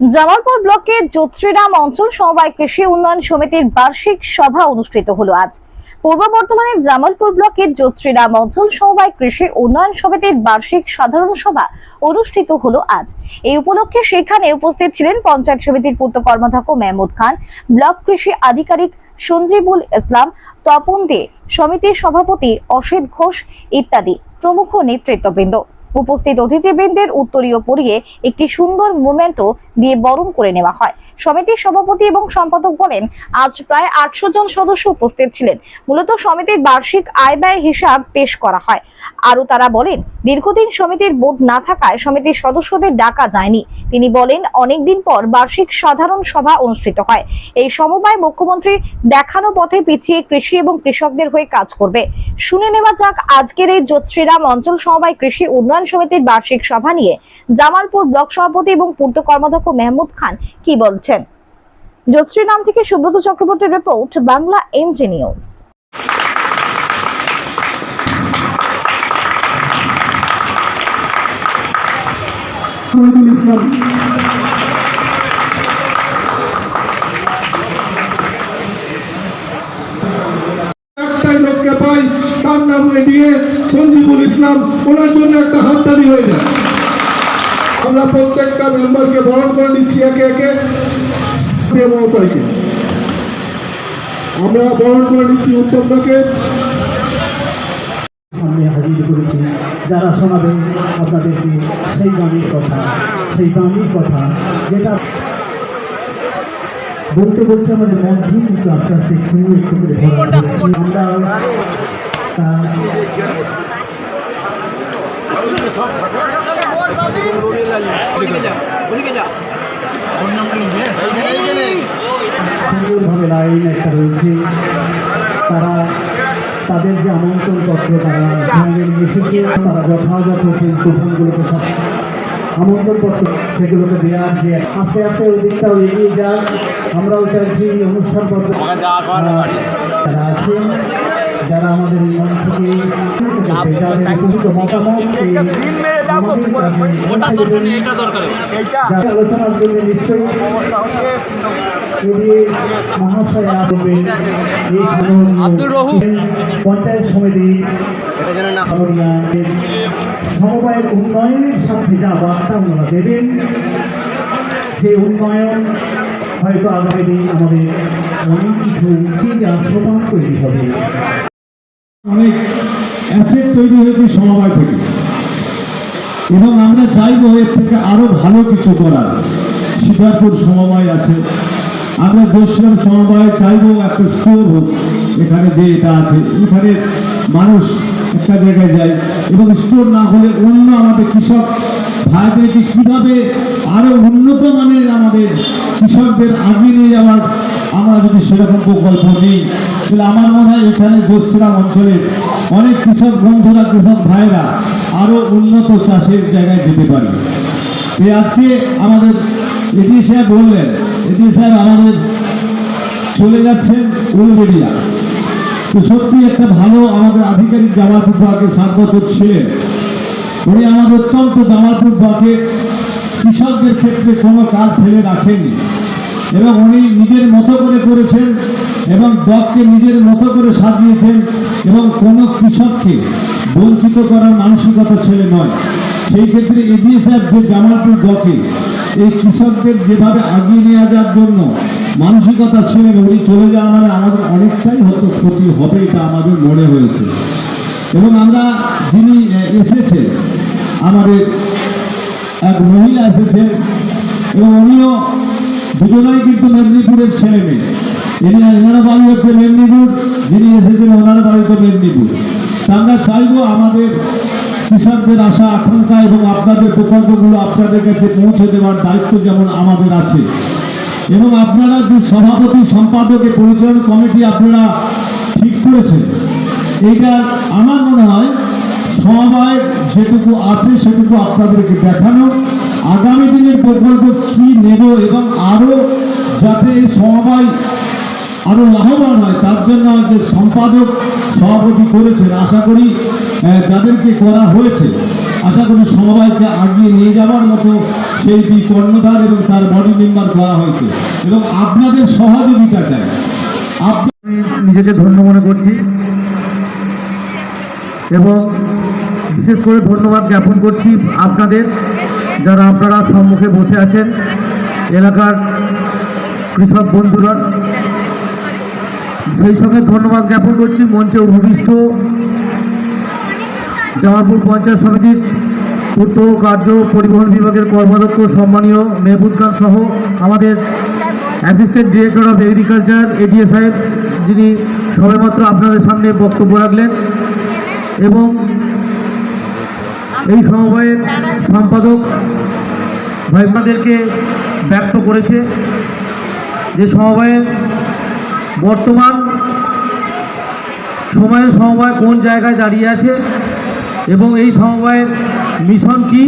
জামালপুর ব্লকের জ্যোতিরাম অঞ্চল সমবায় কৃষি উন্নয়ন সমিতির বার্ষিক সভা অনুষ্ঠিত হলো আজ। পূর্ব বর্ধমানের জামালপুর ব্লকের জ্যোতিরাম অঞ্চল সমবায় কৃষি উন্নয়ন সমিতির বার্ষিক সাধারণ সভা অনুষ্ঠিত হলো আজ। এই উপলক্ষে সেখানে উপস্থিত ছিলেন পঞ্চায়েত সমিতির পূর্ত কর্মাধ্যক্ষ মেহমুদ খান, ব্লক কৃষি আধিকারিক সঞ্জীবুল ইসলাম, তপন দে, সমিতির সভাপতি অসিত ঘোষ ইত্যাদি প্রমুখ নেতৃত্ববৃন্দ। উপস্থিত অতিথিবৃন্দের উত্তরীয় পরিয়ে একটি সুন্দর মোমেন্টও দিয়ে বরণ করে নেওয়া হয়। সমিতির সভাপতি এবং সম্পাদক বলেন, আজ প্রায় আটশো জন সদস্য উপস্থিত ছিলেন। মূলত সমিতির বার্ষিক আয় ব্যয় হিসাব পেশ করা হয়। আরও তারা বলেন, দীর্ঘদিন সমিতির বোর্ড না থাকায় সমিতির সদস্যদের ডাকা যায়নি। তিনি বলেন, অনেকদিন পর বার্ষিক সাধারণ সভা অনুষ্ঠিত হয়। এই সমবায় মুখ্যমন্ত্রী দেখানো পথে পিছিয়ে কৃষি এবং কৃষকদের হয়ে কাজ করবে। শুনে নেওয়া যাক আজকের এই জ্যোতিরাম অঞ্চল সমবায় কৃষি উন্নয়ন সমিতির বার্ষিক সভা নিয়ে। জামালপুর ব্লক সভাপতি এবং পূর্ত কর্মাধ্যক্ষ মেহমুদ খান কি বলছেন? জ্যোতিরাম থেকে সুব্রত চক্রবর্তীর report, Bangla N G. Shahidul Islam. আমরা প্রত্যেকটা মেম্বারকে বরণ করে নিচ্ছি একে একে। মহাশয়কে। আমরা বরণ করে নিচ্ছি উত্তরটাকে সামনে হাজির করেছি। যারা শোনাবে আপনাদেরকে সেই গানের কথা, সেই গানের কথা যেটা বলতে বলতে আমাদের মঞ্চে কিন্তু আস্তে আস্তে একটু একটু করে আমরা তারা তাদের যে আমন্ত্রণ পত্র তারা এসেছে তারা যথাযথ সেই প্রধানগুলোকে সব আমন্ত্রণ পত্র সেগুলোকে দেওয়ার যে আস্তে আস্তে ওই দিকটাও এগিয়ে যাক। আমরাও চাইছি এই অনুষ্ঠান পত্র যারা আছেন যারা আমাদের এই আলোচনার জন্য নিশ্চয়ই মহাশয় রহু। পঞ্চায়েত সমিতি। সমবায়ের উন্নয়নের সাথে যা বার্তা ওনারা দেবেন যে উন্নয়ন হয়তো আগামী দিন আমাদের অনেক কিছু সোপান তৈরি হবে। অনেক অ্যাসেট তৈরি হয়েছে সমবায় থেকে। এবং আমরা এর থেকে ভালো কিছু করার। সমবায় আছে। আমরা সমবায় একটা হোক, এখানে যে এটা আছে। এখানে মানুষ একটা জায়গায় যায়। এবং স্টোর না হলে অন্য আমাদের কৃষক ভাইদেরকে কীভাবে আরও উন্নত মানের আমাদের কৃষকদের আগিয়ে নিয়ে যাওয়ার আমরা যদি সেরকম প্রকল্প নেই তাহলে আমার মনে হয় এখানে জোশ্রাম অঞ্চলে অনেক কৃষক বন্ধুরা, কৃষক ভাইরা আরও উন্নত চাষের জায়গায় যেতে পারে। এই আজকে আমাদের এটি সাহেব বললেন এটি সাহেব আমাদের চলে যাচ্ছেন উলবেড়িয়া। তো সত্যি একটা ভালো আমাদের আধিকারিক জামালপুর ব্লকে সাত বছর ছিলেন। উনি আমাদের অত্যন্ত জামালপুর ব্লকে কৃষকদের ক্ষেত্রে কোনো কাজ ফেলে রাখেননি। এবং উনি নিজের মতো করে করেছেন এবং ব্লককে নিজের মতো করে সাজিয়েছেন এবং কোনো কৃষককে বঞ্চিত করার মানসিকতা ছেলে নয়। সেই ক্ষেত্রে এডিএ সাহেব যে জামালপুর ব্লকে এই কৃষকদের যেভাবে আগিয়ে নিয়ে যাওয়ার জন্য মানসিকতা ছিলেন উনি চলে যাওয়া মানে আমাদের অনেকটাই হয়তো ক্ষতি হবে এটা আমাদের মনে হয়েছে। এবং আমরা যিনি আহ, এসেছেন আমাদের এক মহিলা এসেছেন এবং উনিও দুজনাই কিন্তু মেদিনীপুরের ছেলে মেয়ে। এনি এনারা বাড়ি হচ্ছে মেদিনীপুর, যিনি এসেছেন ওনার বাড়ি তো মেদিনীপুর। আমরা চাইব আমাদের কৃষকদের আশা, আকাঙ্ক্ষা এবং আপনাদের প্রকল্পগুলো আপনাদের কাছে পৌঁছে দেওয়ার দায়িত্ব যেমন আমাদের আছে। এবং আপনারা যে সভাপতি, সম্পাদক এই পরিচালনা কমিটি আপনারা ঠিক করেছেন, এইটা আমার মনে হয় সবাই যেটুকু আছে সেটুকু আপনাদেরকে দেখানো। আগামী দিনের প্রকল্প কি নেব এবং আরও যাতে সমবায় আরও লাভবান হয়, তার জন্য যে সম্পাদক সভাপতি করেছেন। আশা করি যাদেরকে করা হয়েছে, আশা করি সমবায়কে আগিয়ে নিয়ে যাওয়ার মতো সেইটি কর্ণধার এবং তার বডি মেম্বার করা হয়েছে। এবং আপনাদের সহযোগিতা চাই। আপনি নিজেকে ধন্য মনে করছি। এবং বিশেষ করে ধন্যবাদ জ্ঞাপন করছি আপনাদের। যারা আপনারা সম্মুখে বসে আছেন, এলাকার কৃষক বন্ধুরা, সেই সঙ্গে ধন্যবাদ জ্ঞাপন করছি মঞ্চে উপবিষ্ট জামালপুর পঞ্চায়েত সমিতির পূর্ত কার্য পরিবহন বিভাগের কর্মাধ্যক্ষ সম্মানীয় মেহবুব খান সহ আমাদের assistant director of agriculture, ADA সাহেব, যিনি সবেমাত্র আপনাদের সামনে বক্তব্য রাখলেন, এবং এই সমবায়ের সম্পাদক ভাইমাদেরকে ব্যক্ত করেছে যে সমবায়ের বর্তমান সময়ে সমবায় কোন জায়গায় দাঁড়িয়ে আছে এবং এই সমবায়ের মিশন কি,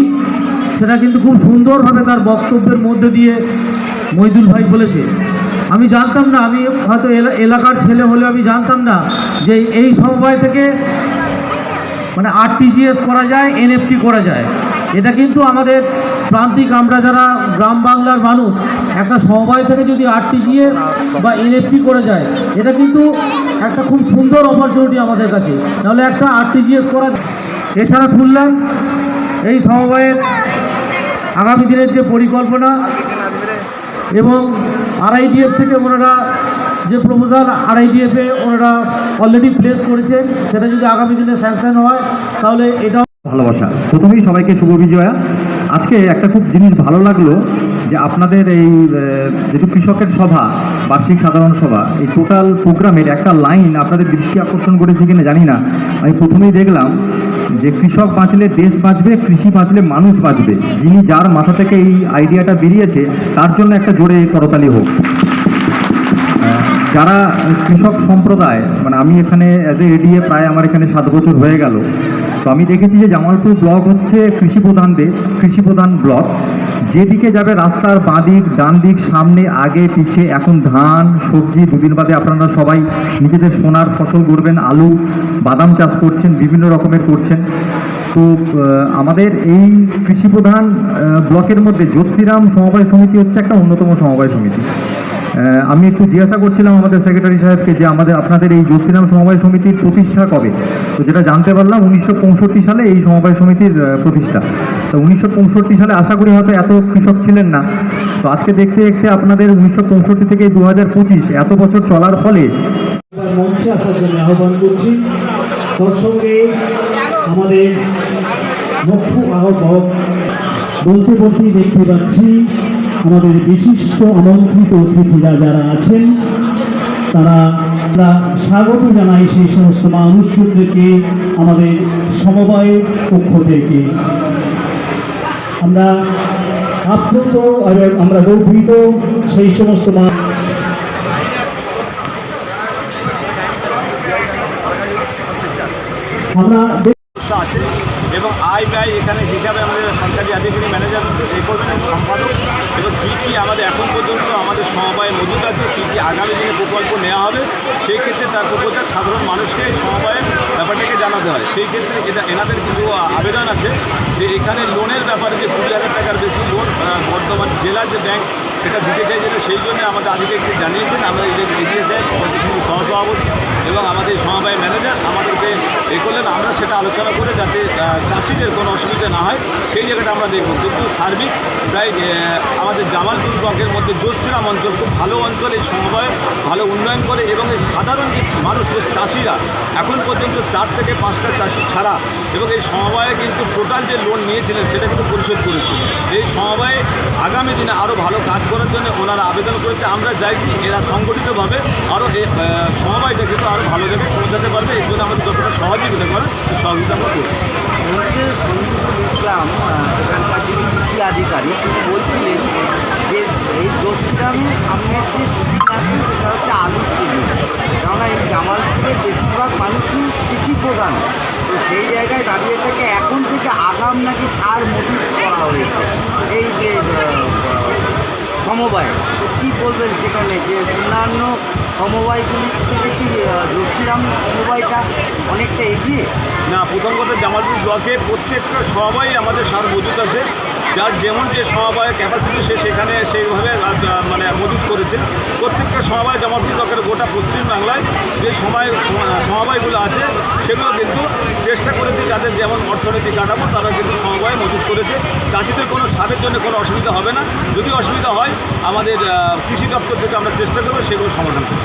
সেটা কিন্তু খুব সুন্দরভাবে তার বক্তব্যের মধ্যে দিয়ে মইদুল ভাই বলেছে। আমি জানতাম না, আমি হয়তো এলা- এলাকার ছেলে হলে আমি জানতাম না যে এই সমবায় থেকে মানে আরটিজিএস করা যায় এনএফটি করা যায়। এটা কিন্তু আমাদের প্রান্তিক আমরা যারা গ্রাম বাংলার মানুষ, একটা সমবায় থেকে যদি আরটিজিএস বা এনএফটি করে যায়, এটা কিন্তু একটা খুব সুন্দর অপরচুনিটি আমাদের কাছে। নাহলে একটা আরটিজিএস করা এছাড়া শুনলাম, এই সমবায়ের আগামী দিনের যে পরিকল্পনা এবং আরআইডিএফ থেকে ওনারা যে প্রপোজাল আরআইডিএফে ওনারা অলরেডি প্লেস করেছে, সেটা যদি আগামী দিনে স্যাংশন হয়, তাহলে এটাও ভালোবাসা। প্রথমেই সবাইকে শুভ বিজয়া। আজকে একটা খুব জিনিস ভালো লাগল যে আপনাদের এই যেহেতু কৃষকের সভা, বার্ষিক সাধারণ সভা, এই টোটাল প্রোগ্রামের একটা লাইন আপনাদের দৃষ্টি আকর্ষণ করেছে কিনা জানি না। আমি প্রথমেই দেখলাম যে কৃষক বাঁচলে দেশ বাঁচবে, কৃষি বাঁচলে মানুষ বাঁচবে। যিনি যার মাথা থেকে এই আইডিয়াটা বেরিয়েছে, তার জন্য একটা জোরে করতালি হোক। যারা কৃষক সম্প্রদায় মানে আমি এখানে অ্যাজ এ এডিএ প্রায় আমার এখানে সাত বছর হয়ে গেল। তো আমি দেখেছি যে জামালপুর ব্লক হচ্ছে কৃষি প্রধান দেশ কৃষি প্রধান ব্লক। যেদিকে যাবে রাস্তার বাঁ দিক, ডান দিক, সামনে, আগে, পিছে, এখন ধান, সবজি, দুদিন বাদে আপনারা সবাই নিজেদের সোনার ফসল করবেন আলু, বাদাম চাষ করছেন, বিভিন্ন রকমের করছেন। তো আমাদের এই কৃষি প্রধান ব্লকের মধ্যে জ্যোতিরাম সমবায় সমিতি হচ্ছে একটা অন্যতম সমবায় সমিতি। আমি একটু জিজ্ঞাসা করছিলাম আমাদের সেক্রেটারি সাহেবকে যে আমাদের আপনাদের এই জ্যোতিরাম সমবায় সমিতির প্রতিষ্ঠা কবে? তো যেটা জানতে পারলাম, উনিশশো পঁয়ষট্টি সালে এই সমবায় সমিতির প্রতিষ্ঠা। তো উনিশশো পঁয়ষট্টি সালে আশা করি হয়তো এত কৃষক ছিলেন না। তো আজকে দেখতে দেখতে আপনাদের উনিশশো পঁয়ষট্টি থেকে দু হাজার পঁচিশ এত বছর চলার ফলে আমাদের মুখ্য আহ্বায়ক বলতে বলতেই দেখতে পাচ্ছি আমাদের বিশিষ্ট আমন্ত্রিত অতিথিরা যারা আছেন, তারা আমরা স্বাগত জানাই সেই সমস্ত মানুষদেরকে আমাদের সমবায়ের পক্ষ থেকে। আমরা আপ্লুত এবং আমরা গর্বিত সেই সমস্ত আমরা সমস্যা আছে এবং আয় ব্যয় এখানে হিসাবে আমাদের সরকারি আধিকারিক ম্যানেজার এ করবেন সম্পাদক এবং কী কী আমাদের এখন পর্যন্ত আমাদের সমবায় মজুদ আছে, কী কী আগামী দিনে প্রকল্প নেওয়া হবে, সেই ক্ষেত্রে তার প্রপোজাল সাধারণ মানুষকে সমবায়ের ব্যাপারটাকে জানাতে হয়। সেই ক্ষেত্রে এটা এনাদের কিছু আবেদন আছে যে এখানে লোনের ব্যাপারে যে কুড়ি হাজার টাকার বেশি লোন বর্তমান জেলার যে ব্যাংক সেটা দিতে না সেই জন্য আমাদের আধিকারিকদের জানিয়েছেন যে এগিয়ে সাহেব সহসভাপতি এবং আমাদের সমবায় ম্যানেজার আমাদেরকে এ করলেন, আমরা সেটা আলোচনা করে যাতে চাষিদের কোনো অসুবিধা না হয়, সেই জায়গাটা আমরা দেখব। কিন্তু সার্বিক প্রায় আমাদের জামালপুর ব্লকের মধ্যে জোশ্রীরাম অঞ্চল খুব ভালো অঞ্চল এই সমবায়, ভালো উন্নয়ন করে এবং এই সাধারণ যে মানুষ, যে চাষিরা, এখন পর্যন্ত চার থেকে পাঁচটা চাষি ছাড়া, এবং এই সমবায়ে কিন্তু টোটাল যে লোন নিয়েছিলেন, সেটা কিন্তু পরিশোধ করেছে। এই সমবায়ে আগামী দিনে আরও ভালো কাজ করার জন্য ওনারা আবেদন করেছে। আমরা চাইছি এরা সংগঠিতভাবে আরও সমবায়টা কিন্তু আরও ভালো জায়গায় পৌঁছাতে পারবে। এর জন্য আমাদের যতটা সহযোগিতা সেই সহযোগিতা আমরা করব হচ্ছে সঞ্জীবুল ইসলাম এখানকার যিনি কৃষি আধিকারিক, তিনি বলছিলেন যে এই জোশগ্রামের সামনের যে সিজন আছে, সেটা হচ্ছে আলুর সিজন কেননা এই জামালপুরের বেশিরভাগ মানুষই কৃষি প্রধান। তো সেই জায়গায় দাঁড়িয়ে থেকে এখন থেকে আগাম নাকি সার মজুত করা হয়েছে। এই যে সমবায়। তো কী বলবেন সেখানে যে অন্যান্য সমবায়গুলির থেকে কি জোশীরাম সমবায়টা অনেকটা এগিয়ে? না প্রথম কথা জামালপুর ব্লকে প্রত্যেকটা সবাই আমাদের সার মজুত আছে। যার যেমন যে সমবায়ের ক্যাপাসিটি সে সেখানে সেইভাবে মানে মজুত করেছে। প্রত্যেকটা সমবায় জামালপুর ব্লকের গোটা পশ্চিমবাংলায় যে সময় সমবায়গুলো আছে, সেগুলো কিন্তু চেষ্টা করেছে যাদের যেমন অর্থনৈতিক কাঠামো, তারা কিন্তু সমবায় মজুত করেছে। চাষিদের কোনো সারের জন্য কোনো অসুবিধা হবে না। যদি অসুবিধা হয় আমাদের কৃষি দপ্তর থেকে আমরা চেষ্টা করব সেগুলো সমাধান করব